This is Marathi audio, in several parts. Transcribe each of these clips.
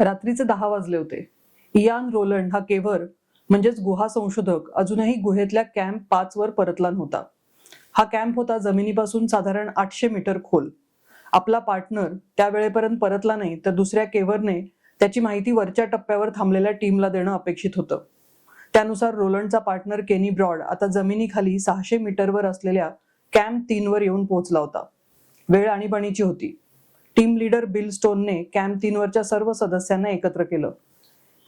रात्रीचे दहा वाजले होते. इयान रोलंड हा केव्हर म्हणजेच गुहा संशोधक अजूनही गुहेतल्या कॅम्प पाच वर परतला नव्हता. हा कॅम्प होता जमिनीपासून साधारण आठशे मीटर खोल. आपला पार्टनर त्यावेळेपर्यंत परतला नाही तर दुसऱ्या केव्हरने त्याची माहिती वरच्या टप्प्यावर थांबलेल्या टीमला देणं अपेक्षित होतं. त्यानुसार रोलंडचा पार्टनर केनी ब्रॉड आता जमिनीखाली सहाशे मीटरवर असलेल्या कॅम्प तीनवर येऊन पोहोचला होता. वेळ आणीबाणीची होती. टीम लीडर बिल स्टोनने कॅम्प तीनवरच्या सर्व सदस्यांना एकत्र केलं.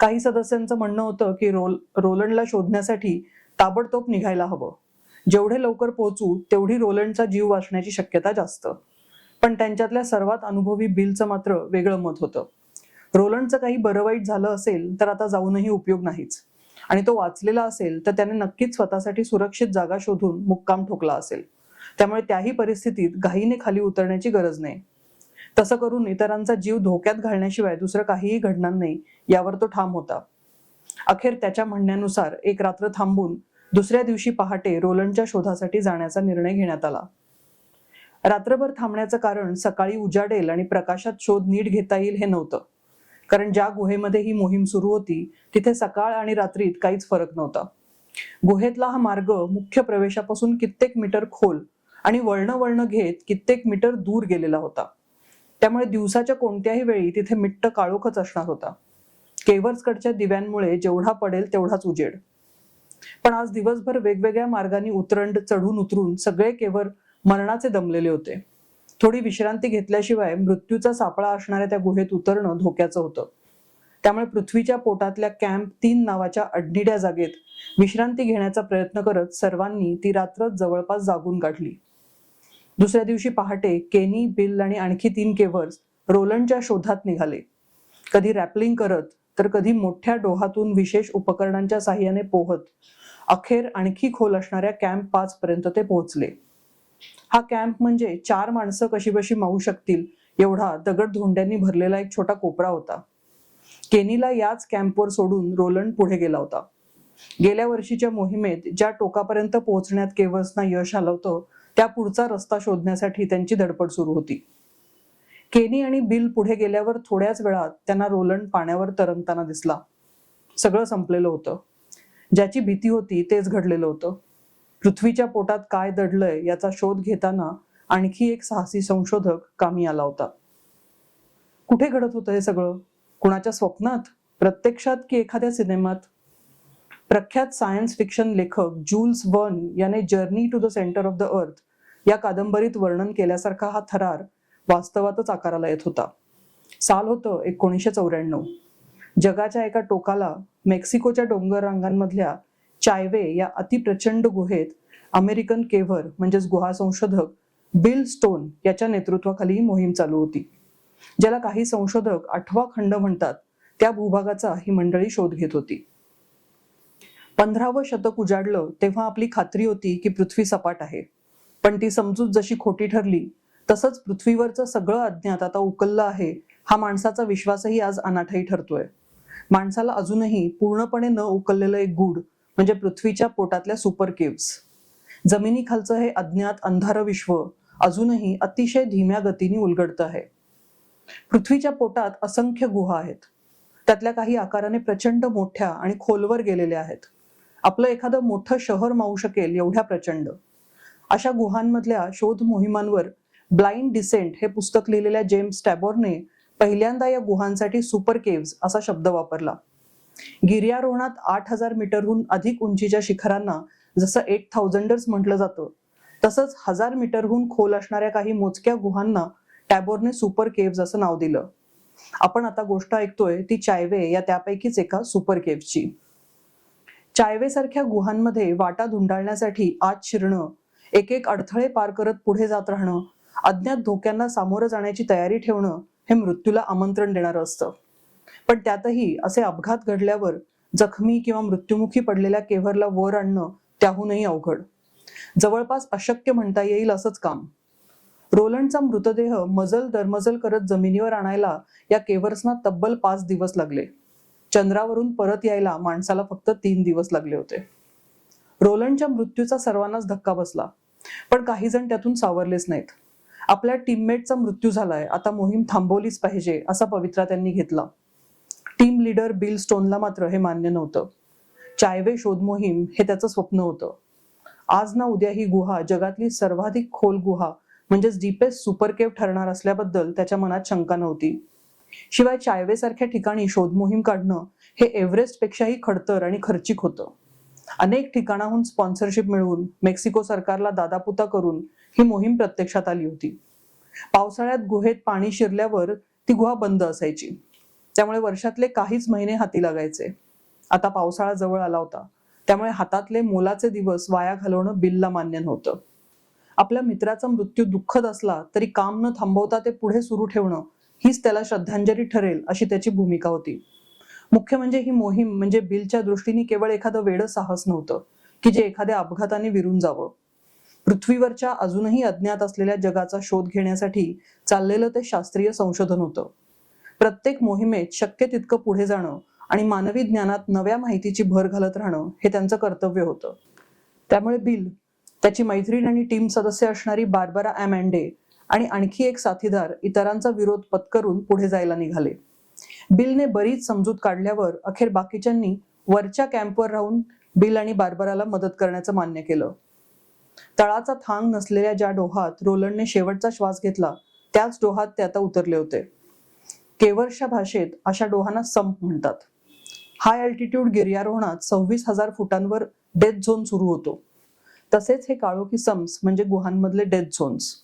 काही सदस्यांचं म्हणणं होतं की रोल रोलंडला शोधण्यासाठी ताबडतोब निघायला हवं. जेवढे लवकर पोहोचू तेवढी रोलंडचा जीव वाचण्याची शक्यता जास्त. पण त्यांच्यातल्या सर्वात अनुभवी बिलचं मात्र वेगळं मत होतं. रोलंडचं काही बरं वाईट झालं असेल तर आता जाऊनही उपयोग नाहीच. आणि तो वाचलेला असेल तर त्याने नक्कीच स्वतःसाठी सुरक्षित जागा शोधून मुक्काम ठोकला असेल. त्यामुळे त्याही परिस्थितीत घाईने खाली उतरण्याची गरज नाही. तसं करून इतरांचा जीव धोक्यात घालण्याशिवाय दुसरं काहीही घडणार नाही यावर तो ठाम होता. अखेर त्याच्या म्हणण्यानुसार एक रात्र थांबून दुसऱ्या दिवशी पहाटे रोलंडच्या शोधासाठी जाण्याचा निर्णय घेण्यात आला. रात्रभर थांबण्याचं कारण सकाळी उजाडेल आणि प्रकाशात शोध नीट घेता येईल हे नव्हतं. कारण ज्या गुहेमध्ये ही मोहीम सुरू होती तिथे सकाळ आणि रात्रीत काहीच फरक नव्हता. गुहेतला हा मार्ग मुख्य प्रवेशापासून कित्येक मीटर खोल आणि वळणं वळणं घेत कित्येक मीटर दूर गेलेला होता. त्यामुळे दिवसाच्या कोणत्याही वेळी तिथे मिट्ट काळोखच असणार होता. केवर्सकडच्या दिव्यांमुळे जेवढा पडेल तेवढाच उजेड. पण आज दिवसभर वेगवेगळ्या मार्गांनी उतरंड चढून उतरून सगळे केवर मरणाचे दमलेले होते. थोडी विश्रांती घेतल्याशिवाय मृत्यूचा सापळा असणाऱ्या त्या गुहेत उतरणं धोक्याचं होतं. त्यामुळे पृथ्वीच्या पोटातल्या कॅम्प तीन नावाच्या अडनिड्या जागेत विश्रांती घेण्याचा प्रयत्न करत सर्वांनी ती रात्र जवळपास जागून काढली. दुसऱ्या दिवशी पहाटे केनी बिल आणि आणखी तीन केवर्स रोलंडच्या शोधात निघाले. कधी रॅपलिंग करत तर कधी मोठ्या डोहातून विशेष उपकरणांच्या साह्याने पोहत. अखेर आणखी खोल असणाऱ्या कॅम्प पाच पर्यंत ते पोहोचले. हा कॅम्प म्हणजे चार माणसं कशी बशी मावू शकतील एवढा दगड धोंड्यांनी भरलेला एक छोटा कोपरा होता. केनीला याच कॅम्पवर सोडून रोलंड पुढे गेला होता. गेल्या वर्षीच्या मोहिमेत ज्या टोकापर्यंत पोहोचण्यात केवर्सना यश आलं होतं त्या पुढचा रस्ता शोधण्यासाठी त्यांची धडपड सुरू होती. केनी आणि बिल पुढे गेल्यावर थोड्याच वेळात त्यांना रोलंड पाण्यावर तरंगताना दिसला. सगळं संपलेलं होतं. ज्याची भीती होती तेच घडलेलं होतं. पृथ्वीच्या पोटात काय दडलंय याचा शोध घेताना आणखी एक साहसी संशोधक कामी आला होता. कुठे घडत होतं हे सगळं? कुणाच्या स्वप्नात? प्रत्यक्षात की एखाद्या सिनेमात? प्रख्यात सायन्स फिक्शन लेखक जूल्स वन याने journey to the centre of the earth या कादंबरीत वर्णन केल्यासारखा हा थरार वास्तवातच आकाराला येत होता. साल होतं एकोणीसशे चौऱ्याण्णव. जगाच्या एका टोकाला मेक्सिकोच्या डोंगर रांगांमधल्या चायवे या अतिप्रचंड गुहेत अमेरिकन केव्हर म्हणजेच गुहा संशोधक बिल स्टोन याच्या नेतृत्वाखाली मोहीम चालू होती. ज्याला काही संशोधक आठवा खंड म्हणतात त्या भूभागाचा ही मंडळी शोध घेत होती. पंधरावं शतक उजाडलं तेव्हा आपली खात्री होती की पृथ्वी सपाट आहे. पण ती समजूत जशी खोटी ठरली तसंच पृथ्वीवरचं सगळं अज्ञात आता उकललं आहे हा माणसाचा विश्वासही आज अनाठाई ठरतोय. माणसाला अजूनही पूर्णपणे न उकललेलं एक गूढ म्हणजे पृथ्वीच्या पोटातल्या सुपर केव्स. जमिनीखालचं हे अज्ञात अंधार विश्व अजूनही अतिशय धीम्या गतीने उलगडतं आहे. पृथ्वीच्या पोटात असंख्य गुहा आहेत. त्यातल्या काही आकाराने प्रचंड मोठ्या आणि खोलवर गेलेल्या आहेत. आपलं एखादं मोठं शहर मावू शकेल एवढ्या प्रचंड. अशा गुहांमधल्या शोध मोहिमांवर ब्लाइंड डिसेंट हे पुस्तक लिहिलेल्या जेम्स टॅबोरने पहिल्यांदा या गुहांसाठी सुपर केव्स असा शब्द वापरला. गिर्यारोहणात आठ हजार मीटरहून अधिक उंचीच्या शिखरांना जसं एट थाउजंडर्स म्हटलं जातं तसंच हजार मीटरहून खोल असणाऱ्या काही मोजक्या गुहांना टॅबोरने सुपर केव्ज असं नाव दिलं. आपण आता गोष्ट ऐकतोय ती चायवे या त्यापैकीच एका सुपर केव्सची चायवेसारख्या गुहांमध्ये वाटा धुंडाळण्यासाठी आत शिरणं एक एक अडथळे पार करत पुढे जात राहणं अज्ञात धोक्यांना सामोरं जाण्याची तयारी ठेवणं हे मृत्यूला आमंत्रण देणारं असतं. पण त्यातही असे अपघात घडल्यावर जखमी किंवा मृत्युमुखी पडलेल्या केव्हरला वर आणणं त्याहूनही अवघड. जवळपास अशक्य म्हणता येईल असंच काम. रोलंडचा मृतदेह मजल दरमजल करत जमिनीवर आणायला या केव्हर्सना तब्बल पाच दिवस लागले. चंद्रावरून परत यायला माणसाला फक्त तीन दिवस लागले होते. रोलंडच्या मृत्यूचा सर्वांनाच धक्का बसला. पण काही जण त्यातून सावरलेच नाहीत. आपल्या टीममेटचा मृत्यू झालाय. आता मोहीम थांबवलीच पाहिजे असा पवित्रा त्यांनी घेतला. टीम लीडर बिल स्टोनला मात्र हे मान्य नव्हतं. चायवे शोध मोहीम हे त्याचं स्वप्न होतं. आज ना उद्या ही गुहा जगातली सर्वाधिक खोल गुहा म्हणजेच डीपेस्ट सुपरकेव ठरणार असल्याबद्दल त्याच्या मनात शंका नव्हती. शिवाय चायवेसारख्या ठिकाणी शोधमोहीम काढणं हे एव्हरेस्ट पेक्षाही खडतर आणि खर्चिक होतं. अनेक ठिकाणाहून स्पॉन्सरशिप मिळवून मेक्सिको सरकारला दादापुता करून ही मोहीम प्रत्यक्षात आली होती. पावसाळ्यात गुहेत पाणी शिरल्यावर ती गुहा बंद असायची. त्यामुळे वर्षातले काहीच महिने हाती लागायचे. आता पावसाळा जवळ आला होता. त्यामुळे हातातले मोलाचे दिवस वाया घालवणं बिलला मान्य नव्हतं. आपल्या मित्राचा मृत्यू दुःखद असला तरी काम न थांबवता ते पुढे सुरू ठेवणं हीच त्याला श्रद्धांजली ठरेल अशी त्याची भूमिका होती. मुख्य म्हणजे ही मोहीम म्हणजे बिलच्या दृष्टीने केवळ एखादं वेळ साहस नव्हतं की जे एखाद्या अपघाताने विरून जावं. पृथ्वीवरच्या अजूनही अज्ञात असलेल्या जगाचा शोध घेण्यासाठी चाललेलं ते शास्त्रीय संशोधन होतं. प्रत्येक मोहिमेत शक्य तितकं पुढे जाणं आणि मानवी ज्ञानात नव्या माहितीची भर घालत राहणं हे त्यांचं कर्तव्य होतं. त्यामुळे बिल त्याची मैत्रीण आणि टीम सदस्य असणारी बार्बरा अँडे आणि आणखी एक साथीदार इतरांचा विरोध पत्करून पुढे जायला निघाले. बिलने बरीच समजूत काढल्यावर अखेर बाकीच्यांनी वरच्या कॅम्पवर राहून बिल आणि बार्बराला मदत करण्याचं मान्य केलं. तळाचा थांग नसलेल्या ज्या डोहात रोलंडने शेवटचा श्वास घेतला त्याच डोहात ते आता उतरले होते. केवर्सच्या भाषेत अशा डोहांना संप म्हणतात. हाय अल्टिट्यूड गिर्यारोहणात सव्वीस हजार फुटांवर डेथ झोन सुरू होतो. तसेच हे काळोखी सम्स म्हणजे गुहांमधले डेथ झोन्स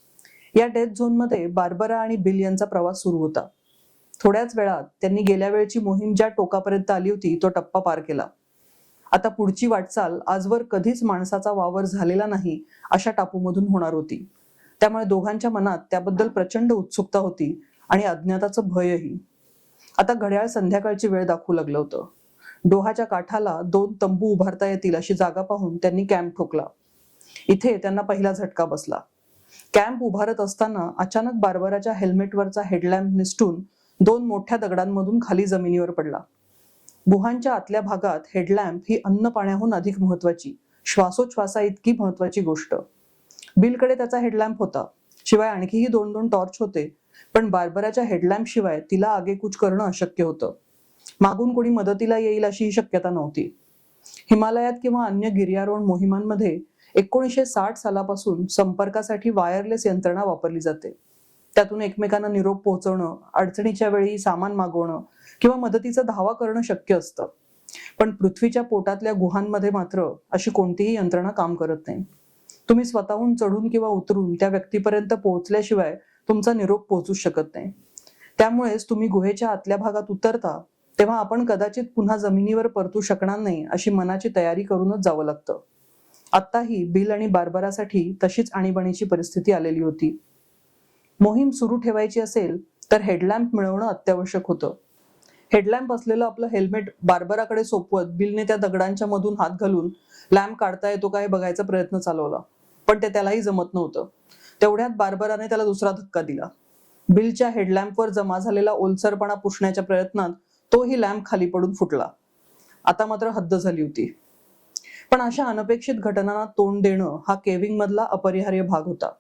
या डेथ झोनमध्ये बार्बरा आणि बिल यांचा प्रवास सुरू होता. थोड्याच वेळात त्यांनी गेल्या वेळची मोहीम ज्या टोकापर्यंत आली होती तो टप्पा पार केला. आता पुढची वाटचाल आजवर कधीच माणसाचा वावर झालेला नाही अशा टापूमधून होणार होती. त्यामुळे दोघांच्या मनात त्याबद्दल प्रचंड उत्सुकता होती आणि अज्ञाताचं भयही. आता घड्याळ संध्याकाळची वेळ दाखवू लागलं होतं. डोहाच्या काठाला दोन तंबू उभारता येतील अशी जागा पाहून त्यांनी कॅम्प ठोकला. इथे त्यांना पहिला झटका बसला. कॅम्प उभारत असताना अचानक बार्बराच्या हेल्मेटवरचा हेडलॅम्प निसटून दोन मोठ्या दगडांमधून खाली जमिनीवर पडला. गुहांच्या आतल्या भागात हेडलॅम्प ही अन्न पाण्याहून अधिक महत्वाची श्वासोच्छ्वासा इतकी महत्वाची गोष्ट. बिलकडे त्याचा हेडलॅम्प होता. शिवाय आणखीही दोन दोन टॉर्च होते पण बार्बराच्या हेडलॅम्प शिवाय तिला आगेकूच करणं अशक्य होतं. मागून कोणी मदतीला येईल अशी शक्यता नव्हती. हिमालयात किंवा अन्य गिर्यारोहण मोहिमांमध्ये एकोणीसशे साठ सालापासून संपर्कासाठी वायरलेस यंत्रणा वापरली जाते. त्यातून एकमेकांना निरोप पोहोचवणं अडचणीच्या वेळी सामान मागवणं किंवा मदतीचा धावा करणं शक्य असतं. पण पृथ्वीच्या पोटातल्या गुहांमध्ये मात्र अशी कोणतीही यंत्रणा काम करत नाही. तुम्ही स्वतःहून चढून किंवा उतरून त्या व्यक्तीपर्यंत पोहोचल्याशिवाय तुमचा निरोप पोहोचू शकत नाही. त्यामुळेच तुम्ही गुहेच्या आतल्या भागात उतरता तेव्हा आपण कदाचित पुन्हा जमिनीवर परतू शकणार नाही अशी मनाची तयारी करूनच जावं लागतं. आत्ताही बिल आणि बार्बरासाठी तशीच आणीबाणीची परिस्थिती आलेली होती. मोहीम सुरू ठेवायची असेल तर हेडलॅम्प मिळवणं अत्यावश्यक होतं. हेडलॅम्प असलेलं आपलं हेल्मेट बार्बराकडे सोपवत बिलने त्या दगडांच्या मधून हात घालून लॅम्प काढता येतो का हे बघायचा प्रयत्न चालवला. पण ते त्यालाही जमत नव्हतं. तेवढ्यात बार्बराने त्याला दुसरा धक्का दिला. बिलच्या हेडलॅम्पवर जमा झालेला ओलसरपणा पुसण्याच्या प्रयत्नात तोही लॅम्प खाली पडून फुटला. आता मात्र हद्द झाली होती. पण अशा अनपेक्षित घटनांना तोंड देणं हा केविंग मधला अपरिहार्य भाग होता.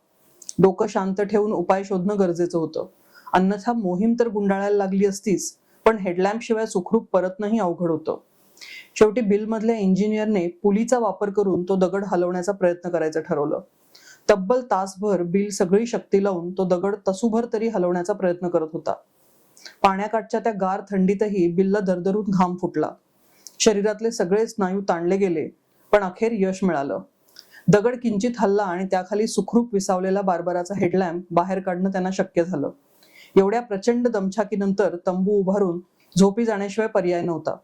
डोकं शांत ठेवून उपाय शोधणं गरजेचं होतं. अन्यथा मोहीम तर गुंडाळायला लागली असतीच पण हेडलॅम्प शिवाय सुखरूप परतणंही अवघड होतं. शेवटी बिलमधल्या इंजिनियरने पुलीचा वापर करून तो दगड हलवण्याचा प्रयत्न करायचं ठरवलं. तब्बल तासभर बिल सगळी शक्ती लावून तो दगड तसूभर तरी हलवण्याचा प्रयत्न करत होता. पाण्याकाठच्या त्या गार थंडीतही बिलला दरदरून घाम फुटला. शरीरातले सगळे स्नायू ताणले गेले. पण अखेर यश मिळालं. दगड किंचित हल्ला आणि त्याखाली सुखरूप विसावलेला बारबराचा हेडलॅम्प बाहेर काढणं त्यांना शक्य झालं. एवढ्या प्रचंड दमछाकीनंतर तंबू उभारून झोपी जाण्याशिवाय पर्याय नव्हता.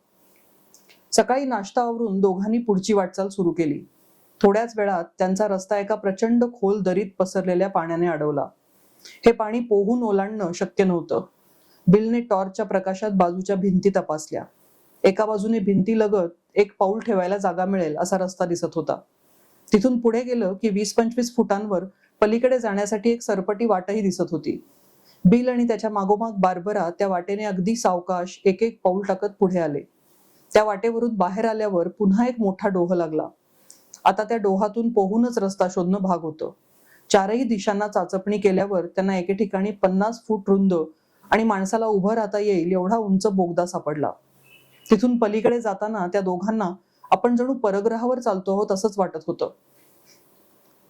सकाळी नाश्ता आवरून दोघांनी पुढची वाटचाल सुरू केली. थोड्याच वेळात त्यांचा रस्ता एका प्रचंड खोल दरीत पसरलेल्या पाण्याने अडवला. हे पाणी पोहून ओलांडणं शक्य नव्हतं. बिलने टॉर्चच्या प्रकाशात बाजूच्या भिंती तपासल्या. एका बाजूने भिंती लगत एक पाऊल ठेवायला जागा मिळेल असा रस्ता दिसत होता. तिथून पुढे गेलं की वीस पंचवीस फुटांवर पलीकडे जाण्यासाठी एक सरपटी वाटही दिसत होती. बिल आणि त्याच्या मागोमाग बार्बरा त्या वाटेने अगदी सावकाश एक एक पाऊल टाकत पुढे आले. त्या वाटेवरून बाहेर आल्यावर पुन्हा एक मोठा डोह लागला. आता त्या डोहातून पोहूनच रस्ता शोधणं भाग होतं. चारही दिशांना चाचपणी केल्यावर त्यांना एके ठिकाणी पन्नास फूट रुंद आणि माणसाला उभं राहता येईल एवढा उंच बोगदा सापडला. तिथून पलीकडे जाताना त्या दोघांना आपण जणू परग्रहावर चालतो आहोत असंच वाटत होतं.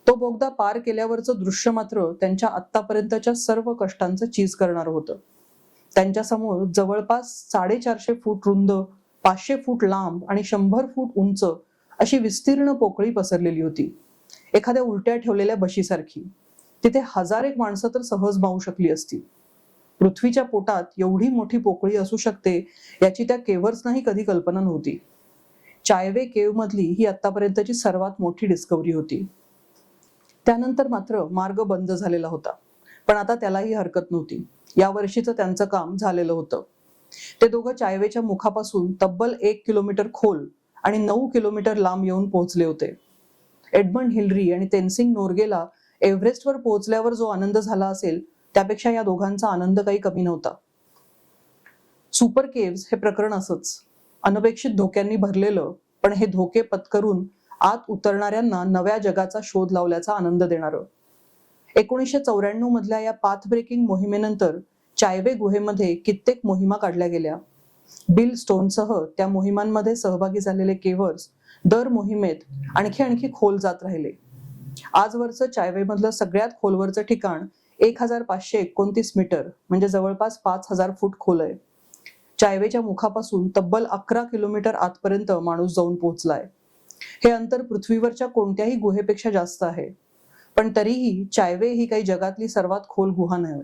तो बोगदा पार केल्यावरचं दृश्य मात्र त्यांच्या आतापर्यंतच्या सर्व कष्टांचं चीज करणार होतं. त्यांच्यासमोर जवळपास साडेचारशे फूट रुंद पाचशे फूट लांब आणि शंभर फूट उंच अशी विस्तीर्ण पोकळी पसरलेली होती. एखाद्या उलट्या ठेवलेल्या बशीसारखी. तिथे हजार एक माणसं तर सहज मावू शकली असती. पृथ्वीच्या पोटात एवढी मोठी पोकळी असू शकते याची त्या केव्हर्सनाही कधी कल्पना नव्हती. चायवे केव मधली ही आतापर्यंतची सर्वात मोठी डिस्कवरी होती. त्यानंतर मात्र मार्ग बंद झालेला होता पण आता त्यालाही हरकत नव्हती. या वर्षीचं त्यांचं काम झालेलं होतं. ते दोघं चायवेच्या मुखापासून तब्बल एक किलोमीटर खोल आणि नऊ किलोमीटर लांब येऊन पोहोचले होते. एडमंड हिलरी आणि तेनसिंग नोर्गेला एव्हरेस्टवर पोहोचल्यावर जो आनंद झाला असेल त्यापेक्षा या दोघांचा आनंद काही कमी नव्हता. सुपर केव्स हे प्रकरण असंच. अनपेक्षित धोक्यांनी भरलेलं पण हे धोके पत्करून आत उतरणाऱ्यांना नव्या जगाचा शोध लावल्याचा आनंद देणारं. एकोणीसशे चौऱ्याण्णव मधल्या या पाथ ब्रेकिंग मोहिमेनंतर चायवे गुहेमध्ये कित्येक मोहिमा काढल्या गेल्या. बिल स्टोनसह त्या मोहिमांमध्ये सहभागी झालेले केवर्स दर मोहिमेत आणखी आणखी खोल जात राहिले. आजवरचं चायवेमधलं सगळ्यात खोलवरचं ठिकाण एक हजार पाचशे एकोणतीस मीटर म्हणजे जवळपास पाच हजार फूट खोल आहे. चायवेच्या मुखापासून तब्बल अकरा किलोमीटर आतपर्यंत माणूस जाऊन पोहोचलाय. हे अंतर पृथ्वीवरच्या कोणत्याही गुहेपेक्षा जास्त आहे. पण तरीही चायवे ही काही जगातली सर्वात खोल गुहा नाही.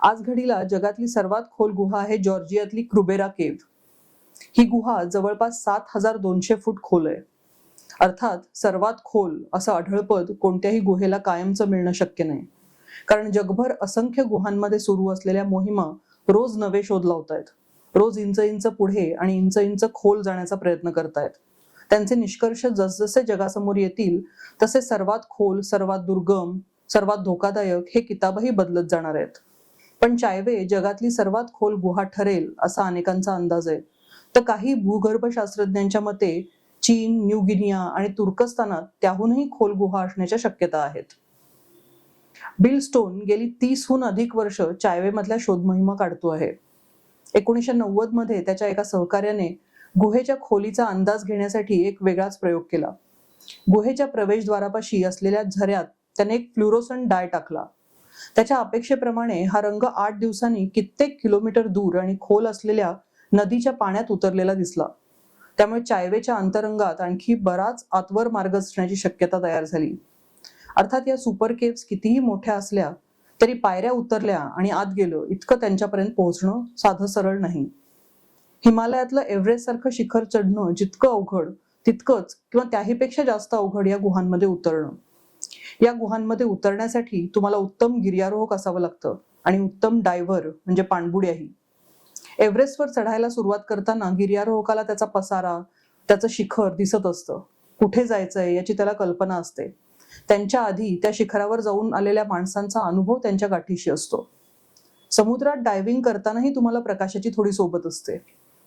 आज घडीला जगातली सर्वात खोल गुहा आहे जॉर्जियातली क्रुबेरा केव्ह ही गुहा जवळपास सात हजार दोनशे फूट खोल आहे. अर्थात सर्वात खोल असं आढळपद कोणत्याही गुहेला कायमचं मिळणं शक्य नाही. कारण जगभर असंख्य गुहांमध्ये सुरू असलेल्या मोहिमा रोज नवे शोध लावतायत रोज इंच इंच पुढे आणि इंच इंच खोल जाण्याचा प्रयत्न करतायत. त्यांचे निष्कर्ष जसजसे जगासमोर येतील तसे सर्वात खोल सर्वात दुर्गम सर्वात धोकादायक हे किताबही बदलत जाणार आहेत. पण चायवे जगातली सर्वात खोल गुहा ठरेल असा अनेकांचा अंदाज आहे. तर काही भूगर्भशास्त्रज्ञांच्या मते चीन न्यू गिनिया आणि तुर्कस्तानात त्याहूनही खोल गुहा असण्याच्या शक्यता आहेत. बिल स्टोन गेली तीसहून अधिक वर्ष चायवेमधल्या शोध मोहिमा काढतो आहे. एकोणीसशे नव्वदमध्ये त्याच्या एका सहकार्याने गुहेच्या खोलीचा अंदाज घेण्यासाठी एक वेगळाच प्रयोग केला. गुहेच्या प्रवेशद्वारापाशी असलेल्या झऱ्यात त्याने एक फ्लुरोसन डाय टाकला. त्याच्या अपेक्षेप्रमाणे हा रंग आठ दिवसांनी कित्येक किलोमीटर दूर आणि खोल असलेल्या नदीच्या पाण्यात उतरलेला दिसला. त्यामुळे चायवेच्या अंतरंगात आणखी बराच आतवर मार्ग असण्याची शक्यता तयार झाली. अर्थात या सुपर केव्स कितीही मोठ्या असल्या तरी पायऱ्या उतरल्या आणि आत गेलो इतकं त्यांच्यापर्यंत पोहोचणं साधं सरळ नाही. हिमालयातलं एव्हरेस्ट सारखं शिखर चढणं जितकं अवघड तितकंच किंवा त्याहीपेक्षा जास्त अवघड या गुहांमध्ये उतरणं. या गुहांमध्ये उतरण्यासाठी तुम्हाला उत्तम गिर्यारोहक असावं लागतं आणि उत्तम डायव्हर म्हणजे पाणबुड्याही. एव्हरेस्टवर चढायला सुरुवात करताना गिर्यारोहकाला त्याचा पसारा त्याचं शिखर दिसत असतं. कुठे जायचंय याची त्याला कल्पना असते. त्यांच्या आधी त्या शिखरावर जाऊन आलेल्या माणसांचा अनुभव त्यांच्या गाठीशी असतो. समुद्रात डायव्हिंग करतानाही तुम्हाला प्रकाशाची थोडी सोबत असते.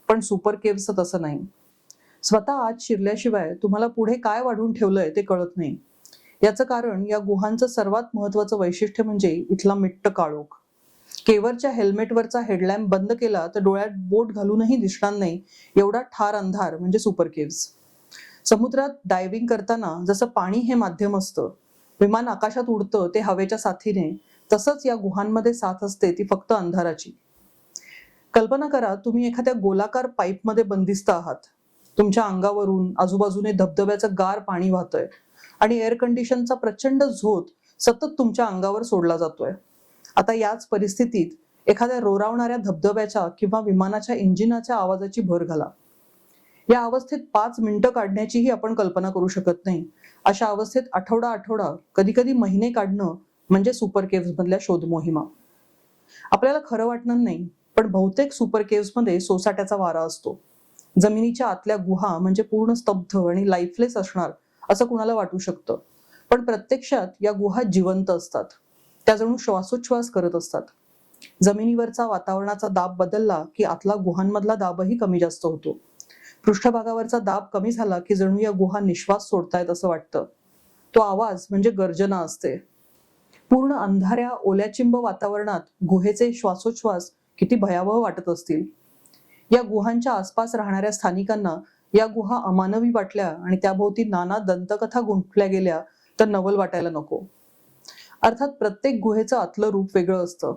पण सुपर केव्हचं तसं नाही. स्वतः आत शिरल्याशिवाय तुम्हाला पुढे काय वाढून ठेवलंय ते कळत नाही. याचं कारण या गुहांचं सर्वात महत्वाचं वैशिष्ट्य म्हणजे इथला मिट्ट काळोख. केवरच्या हेल्मेटवरचा हेडलॅम्प बंद केला तर डोळ्यात बोट घालूनही दिसणार नाही. एवढा ठार अंधार म्हणजे सुपर केव्स समुद्रात डायव्हिंग करताना जसं पाणी हे माध्यम असतं विमान आकाशात उडतं ते हवेच्या साथीने तसंच या गुहांमध्ये साथ असते ती फक्त अंधाराची. कल्पना करा तुम्ही एखाद्या गोलाकार पाईपमध्ये बंदिस्त आहात. तुमच्या अंगावरून आजूबाजूने धबधब्याचं गार पाणी वाहतंय आणि एअर कंडिशनचा प्रचंड झोत सतत तुमच्या अंगावर सोडला जातोय. आता याच परिस्थितीत एखाद्या रोरावणाऱ्या धबधब्याच्या किंवा विमानाच्या इंजिनाच्या आवाजाची भर घाला. या अवस्थेत पाच मिनिटं काढण्याचीही आपण कल्पना करू शकत नाही. अशा अवस्थेत आठवडा आठवडा कधी कधी महिने काढणं म्हणजे सुपर केव्स मधल्या शोध मोहिमा. आपल्याला खरं वाटणार नाही पण बहुतेक सुपर केव्समध्ये सोसाट्याचा वारा असतो. जमिनीच्या आतल्या गुहा म्हणजे पूर्ण स्तब्ध आणि लाईफलेस असणार असं कुणाला वाटू शकतं. पण प्रत्यक्षात या गुहा जिवंत असतात. त्या जणू श्वासोच्छ्वास करत असतात. जमिनीवरचा वातावरणाचा दाब बदलला की आतला गुहांमधला दाबही कमी जास्त होतो. पृष्ठभागावरचा दाब कमी झाला की जणू या गुहा निश्वास सोडतायत असं वाटतं. तो आवाज म्हणजे गर्जना असते. पूर्ण अंधाऱ्या ओल्याचिंब वातावरणात गुहेचे श्वासोच्छ्वास किती भयावह वाटत असतील. या गुहांच्या आसपास राहणाऱ्या स्थानिकांना या गुहा अमानवी वाटल्या आणि त्याभोवती नाना दंतकथा गुंफल्या गेल्या तर नवल वाटायला नको. अर्थात प्रत्येक गुहेचं आतलं रूप वेगळं असतं.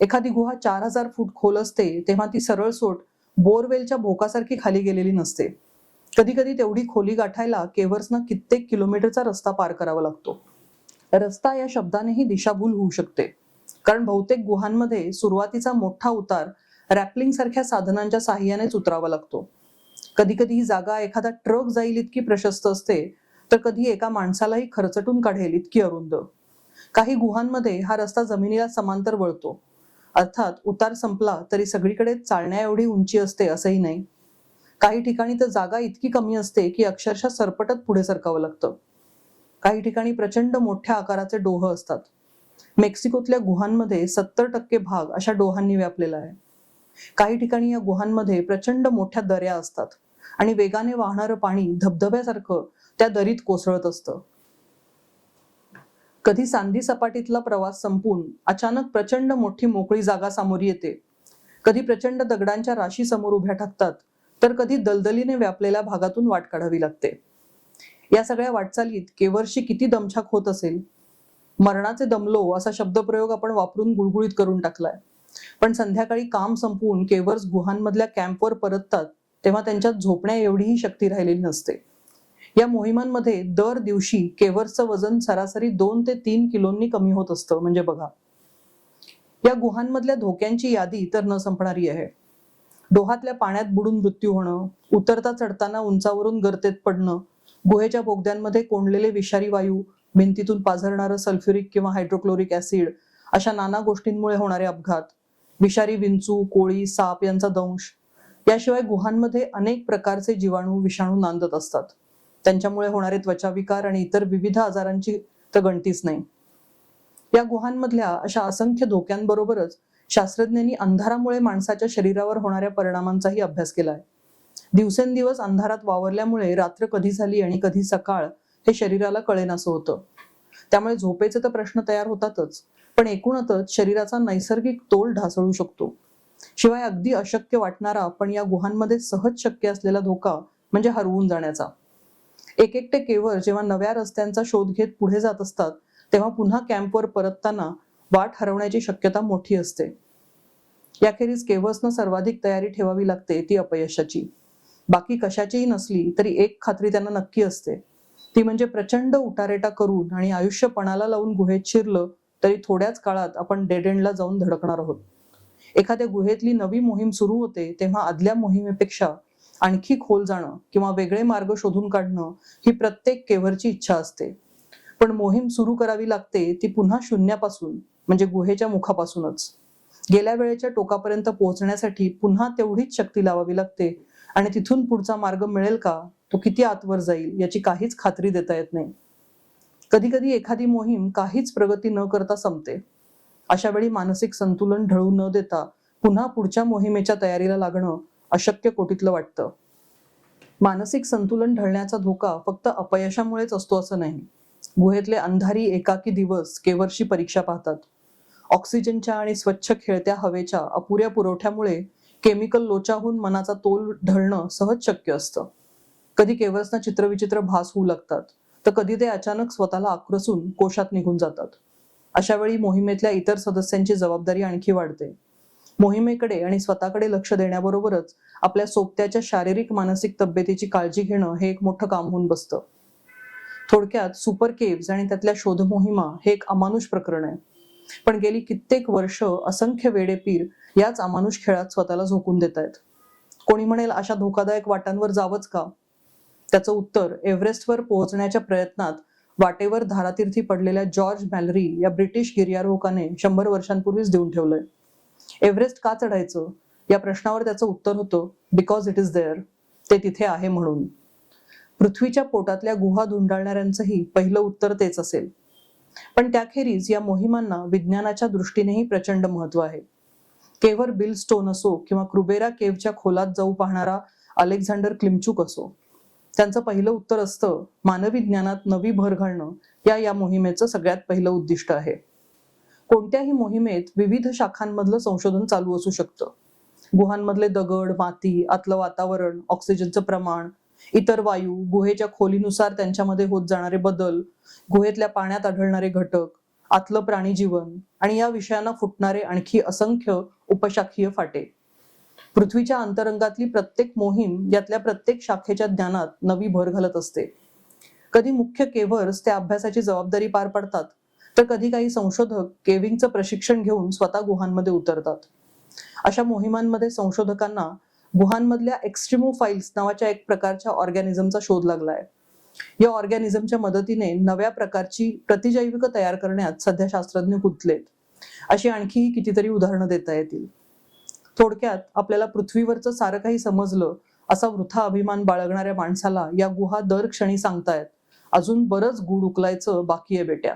एखादी गुहा चार हजार फूट खोल असते तेव्हा ती सरळ सोट बोरवेलच्या भोकासारखी खाली गेलेली नसते. कधी कधी तेवढी खोली गाठायला केवर्सना कित्येक किलोमीटरचा रस्ता पार करावा लागतो. रस्ता या शब्दानेही दिशाभूल होऊ शकते. कारण बहुतेक गुहांमध्ये सुरुवातीचा मोठा उतार रॅपलिंग सारख्या साधनांच्या साह्यानेच उतरावा लागतो. कधी कधी ही जागा एखादा ट्रक जाईल इतकी प्रशस्त असते तर कधी एका माणसालाही खरचटून काढेल इतकी अरुंद. काही गुहांमध्ये हा रस्ता जमिनीला समांतर वळतो. अर्थात उतार संपला तरी सगळीकडे चालण्या एवढी उंची असते असंही नाही. काही ठिकाणी तर जागा इतकी कमी असते की अक्षरशः सरपटत पुढे सरकावं लागतं. काही ठिकाणी प्रचंड मोठ्या आकाराचे डोह असतात. मेक्सिकोतल्या गुहांमध्ये सत्तर टक्के भाग अशा डोहांनी व्यापलेला आहे. काही ठिकाणी या गुहांमध्ये प्रचंड मोठ्या दऱ्या असतात आणि वेगाने वाहणारं पाणी धबधब्यासारखं त्या दरीत कोसळत असतं. कधी सांधी सपाटीतला प्रवास संपून अचानक प्रचंड मोठी मोकळी जागा सामोरी येते. कधी प्रचंड दगडांच्या राशी समोर उभ्या ठाकतात तर कधी दलदलीने व्यापलेल्या भागातून वाट काढावी लागते. या सगळ्या वाटचालीत केवर्षी किती दमछाक होत असेल? मरणाचे दमलो असा शब्दप्रयोग आपण वापरून गुळगुळीत करून टाकलाय. पण संध्याकाळी काम संपवून केवर्स गुहांमधल्या कॅम्पवर परततात तेव्हा त्यांच्यात झोपण्या एवढीही शक्ती राहिलेली नसते. या मोहिमांमध्ये दर दिवशी केवरचं वजन सरासरी दोन ते तीन किलोंनी कमी होत असतं म्हणजे बघा. या गुहांमधल्या धोक्यांची यादी तर न संपणारी आहे. डोहातल्या पाण्यात बुडून मृत्यू होणं उतरता चढताना उंचावरून गर्तेत पडणं गुहेच्या बोगद्यांमध्ये कोंडलेले विषारी वायू भिंतीतून पाझरणारं सल्फ्युरिक किंवा हायड्रोक्लोरिक ऍसिड अशा नाना गोष्टींमुळे होणारे अपघात. विषारी विंचू कोळी साप यांचा दंश. याशिवाय गुहांमध्ये अनेक प्रकारचे जीवाणू विषाणू नांदत असतात. त्यांच्यामुळे होणारे त्वचाविकार आणि इतर विविध आजारांची तर गणतीच नाही. या गुहांमधल्या अशा असंख्य धोक्यांबरोबरच शास्त्रज्ञांनी अंधारामुळे माणसाच्या शरीरावर होणाऱ्या परिणामांचाही अभ्यास केला आहे. दिवसेंदिवस अंधारात वावरल्यामुळे रात्र कधी झाली आणि कधी सकाळ हे शरीराला कळेनासं होतं. त्यामुळे झोपेचे तर प्रश्न तयार होतातच पण एकूणच शरीराचा नैसर्गिक तोल ढासळू शकतो. शिवाय अगदी अशक्य वाटणारा पण या गुहांमध्ये सहज शक्य असलेला धोका म्हणजे हरवून जाण्याचा. एक एकटे केवळ जेव्हा नव्या रस्त्यांचा शोध घेत पुढे जात असतात तेव्हा पुन्हा कॅम्पवर परतताना वाट हरवण्याची शक्यता मोठी असते. याखेरीज केवसनं सर्वाधिक तयारी ठेवावी लागते ती अपयशाची. बाकी कशाचीही नसली तरी एक खात्री त्यांना नक्की असते. ती म्हणजे प्रचंड उटारेटा करून आणि आयुष्य पणाला लावून गुहेत शिरलं तरी थोड्याच काळात आपण डेड एंडला जाऊन धडकणार आहोत. एखाद्या गुहेतली नवी मोहीम सुरू होते तेव्हा आदल्या मोहिमेपेक्षा आणखी खोल जाणं किंवा वेगळे मार्ग शोधून काढणं ही प्रत्येक केव्हरची इच्छा असते. पण मोहीम सुरू करावी लागते ती पुन्हा शून्यापासून म्हणजे गुहेच्या मुखापासूनच. गेल्या वेळेच्या टोकापर्यंत पोहोचण्यासाठी पुन्हा तेवढीच शक्ती लावावी लागते आणि तिथून पुढचा मार्ग मिळेल का? तो किती आतवर जाईल याची काहीच खात्री देता येत नाही. कधी कधी एखादी मोहीम काहीच प्रगती न करता संपते. अशा वेळी मानसिक संतुलन ढळू न देता पुन्हा पुढच्या मोहिमेच्या तयारीला लागणं अशक्य कोटीतलं वाटतं? मानसिक संतुलन ढळण्याचा धोका फक्त अपयशामुळेच असतो असं नाही. गुहेतले अंधारी एकाकी दिवस केवरशी परीक्षा पाहतात. ऑक्सिजनच्या आणि स्वच्छ खेळत्या हवेच्या अपुऱ्या पुरवठ्यामुळे केमिकल लोचाहून मनाचा तोल ढळणं सहज शक्य असतं. कधी केवर्सना चित्रविचित्र भास होऊ लागतात तर कधी ते अचानक स्वतःला आक्रसून कोशात निघून जातात. अशा वेळी मोहिमेतल्या इतर सदस्यांची जबाबदारी आणखी वाढते. मोहिमेकडे आणि स्वतःकडे लक्ष देण्याबरोबरच आपल्या सोबत्याच्या शारीरिक मानसिक तब्येतीची काळजी घेणं हे एक मोठं काम होऊन बसतं. थोडक्यात सुपर केव्स आणि त्यातल्या शोध मोहिमा हे एक अमानुष प्रकरण आहे. पण गेली कित्येक वर्ष असंख्य वेडेपीर याच अमानुष खेळात स्वतःला झोकून देत आहेत. कोणी म्हणेल अशा धोकादायक वाटांवर जावंच का? त्याचं उत्तर एव्हरेस्टवर पोहोचण्याच्या प्रयत्नात वाटेवर धारातीर्थी पडलेल्या जॉर्ज मॅलरी या ब्रिटिश गिर्यारोहकाने शंभर वर्षांपूर्वीच देऊन ठेवलंय. एव्हरेस्ट का चढायचं? या प्रश्नावर त्याचं उत्तर होतं बिकॉज इट इज देअर ते तिथे आहे म्हणून. पृथ्वीच्या पोटातल्या गुहा धुंडाळणाऱ्यांचंही पहिलं उत्तर तेच असेल. पण त्याखेरीज या मोहिमांना विज्ञानाच्या दृष्टीनेही प्रचंड महत्त्व आहे. केवर बिल स्टोन असो किंवा क्रुबेरा केव्हच्या खोलात जाऊ पाहणारा अलेक्झांडर क्लिमचूक असो त्यांचं पहिलं उत्तर असतं मानवी ज्ञानात नवी भर घालणं या या मोहिमेचं सगळ्यात पहिलं उद्दिष्ट आहे. कोणत्याही मोहिमेत विविध शाखांमधलं संशोधन चालू असू शकतं. गुहांमधले दगड माती आतलं वातावरण ऑक्सिजनचं प्रमाण इतर वायू गुहेच्या खोलीनुसार त्यांच्यामध्ये होत जाणारे बदल गुहेतल्या पाण्यात आढळणारे घटक आतलं प्राणी जीवन आणि या विषयांना फुटणारे आणखी असंख्य उपशाखीय फाटे. पृथ्वीच्या अंतरंगातली प्रत्येक मोहीम यातल्या प्रत्येक शाखेच्या ज्ञानात नवी भर घालत असते. कधी मुख्य केव्हर्स त्या अभ्यासाची जबाबदारी पार पाडतात तर कधी काही संशोधक केविंगचं प्रशिक्षण घेऊन स्वतः गुहांमध्ये उतरतात. अशा मोहिमांमध्ये संशोधकांना गुहांमधल्या एक्स्ट्रीमोफाईल्स नावाच्या एक प्रकारच्या ऑर्गॅनिझमचा शोध लागलाय. या ऑर्गॅनिझमच्या मदतीने नव्या प्रकारची प्रतिजैविक तयार करण्यात सध्या शास्त्रज्ञ गुंतलेत. अशी आणखी कितीतरी उदाहरणं देता येतील. थोडक्यात आपल्याला पृथ्वीवरचं सारं काही समजलं असा वृथा अभिमान बाळगणाऱ्या माणसाला या गुहा दर क्षणी सांगतायत अजून बरंच गूढ उकलायचं बाकी आहे बेट्या.